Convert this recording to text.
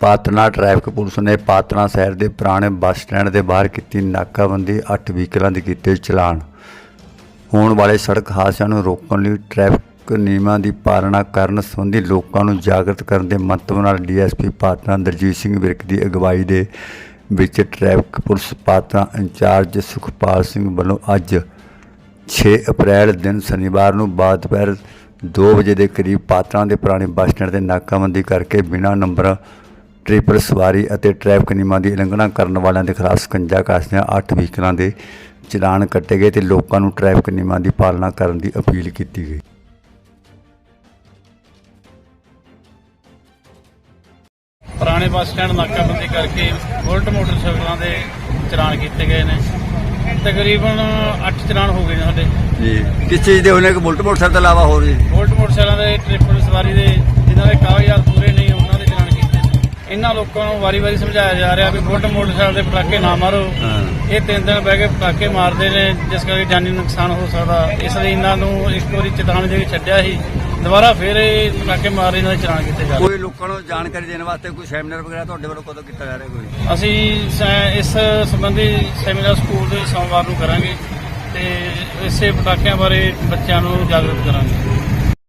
ਪਾਤਨਾ traffic police ਨੇ ਪਾਤਨਾ ਸ਼ਹਿਰ ਦੇ ਪੁਰਾਣੇ ਬੱਸ ਸਟੈਂਡ ਦੇ ਬਾਹਰ ਕੀਤੀ ਨਾਕਾਬੰਦੀ 8 ਵਹੀਕਲਾਂ ਦੇ ਕੀਤੇ ਚਲਾਨ। ਹੋਣ ਵਾਲੇ ਸੜਕ ਹਾਦਸਿਆਂ ਨੂੰ ਰੋਕਣ ਲਈ ਟ੍ਰੈਫਿਕ ਨਿਯਮਾਂ ਦੀ ਪਾਲਣਾ ਕਰਨ ਸੰਬੰਧੀ ਲੋਕਾਂ ਨੂੰ ਜਾਗਰਤ ਕਰਨ ਦੇ ਮੰਤਵ ਨਾਲ ਡੀਐਸਪੀ ਪਾਤਨਾ ਦਰਜੀਤ ਸਿੰਘ ਵਿਰਕ ਦੀ ਅਗਵਾਈ ਦੇ ਵਿੱਚ ਟ੍ਰੈਫਿਕ ਪੁਲਿਸ ਪਾਤਨਾ ਇੰਚਾਰਜ ਸੁਖਪਾਲ ਸਿੰਘ ਵੱਲੋਂ ਅੱਜ 6 ਅਪ੍ਰੈਲ ਦਿਨ ਸ਼ਨੀਵਾਰ ਨੂੰ ਬਾਅਦ ਦੁਪਹਿਰ 2 ਵਜੇ ਦੇ ਕਰੀਬ ਪਾਤਰਾਂ ਦੇ ਪੁਰਾਣੇ ਬੱਸ ਸਟੈਂਡ ਤੇ ਨਾਕਾਬੰਦੀ ਕਰਕੇ ਬਿਨਾਂ ਨੰਬਰ ਟ੍ਰਿਪਲ ਸਵਾਰੀ ਅਤੇ ਟ੍ਰੈਫਿਕ ਨਿਯਮਾਂ ਦੀ ਉਲੰਘਣਾ ਕਰਨ ਵਾਲਿਆਂ ਦੇ ਖਿਲਾਫ ਸਕੰਜਾ ਕੱਸਦਿਆਂ 8 ਵਹੀਕਲਾਂ ਦੇ ਚਲਾਨ ਕੱਟੇ ਗਏ ਤੇ ਲੋਕਾਂ ਨੂੰ ਟ੍ਰੈਫਿਕ ਨਿਯਮਾਂ ਦੀ ਪਾਲਣਾ ਕਰਨ ਦੀ ਅਪੀਲ ਕੀਤੀ ਗਈ। ਪੁਰਾਣੇ ਬੱਸ ਸਟੈਂਡ ਨਾਕਾਬੰਦੀ ਕਰਕੇ ਬੁਲਟ ਮੋਟਰਸਾਈਕਲਾਂ ਦੇ ਚਲਾਨ ਕੀਤੇ ਗਏ ਨੇ। ਤਕਰੀਬਨ 8 ਚਲਾਨ ਹੋ ਗਏ ਨੇ ਸਾਡੇ। ਜੀ। ਕਿਸ ਚੀਜ਼ ਦੇ ਉਹਨੇ ਕਿ ਬੁਲਟ ਮੋਟਰਸਾਈਕਲ ਤੋਂ ਇਲਾਵਾ ਹੋਰ ਜੀ? ਬੁਲਟ ਮੋਟਰਸਾਈਕਲਾਂ ਦੇ ਟ੍ਰਿਪਲ ਸਵਾਰੀ ਦੇ ਜਿਨ੍ਹਾਂ ਦੇ ਕਾਗਜ਼ਾਤ ਲੋਕਾਂ ਨੂੰ ਵਾਰੀ-ਵਾਰੀ ਸਮਝਾਇਆ ਜਾ ਰਿਹਾ ਵੀ ਬੁਲਟ ਮੋਟਰਸਾਈਕਲ ਦੇ ਪਟਾਕੇ ਨਾ ਮਾਰੋ। ਇਹ ਤਿੰਨ ਦਿਨ ਬਹਿ ਕੇ ਪਟਾਕੇ ਮਾਰਦੇ ਨੇ ਜਿਸ ਕਰਕੇ ਜਾਨੀ ਨੁਕਸਾਨ ਹੋ ਸਕਦਾ। ਇਸ ਲਈ ਇਹਨਾਂ ਨੂੰ ਇੱਕ ਵਾਰੀ ਚੇਤਾਵਨੀ ਦੇ ਕੇ ਛੱਡਿਆ ਸੀ। ਦੁਬਾਰਾ ਫਿਰ ਇਹ ਪਟਾਕੇ ਮਾਰ ਰਹੇ ਇਹਨਾਂ ਦੇ ਚਲਾਨ ਕੀਤੇ ਜਾ ਕੋਈ ਲੋਕਾਂ ਨੂੰ ਜਾਣਕਾਰੀ ਦੇਣ ਵਾਸਤੇ ਕੋਈ ਸੈਮੀਨਾਰ ਵਗੈਰਾ ਤੁਹਾਡੇ ਵੱਲੋਂ ਕਦੋਂ ਕੀਤਾ ਜਾ ਰਿਹਾ ਕੋਈ? ਅਸੀਂ ਇਸ ਸੰਬੰਧੀ ਸੈਮੀਨਾਰ ਸਕੂਲ ਦੇ ਸੋਮਵਾਰ ਨੂੰ ਕਰਾਂਗੇ ਤੇ ਇਸੇ ਪਟਾਕਿਆਂ ਬਾਰੇ ਬੱਚਿਆਂ ਨੂੰ ਜਾਗਰੂਕ ਕਰਾਂਗੇ।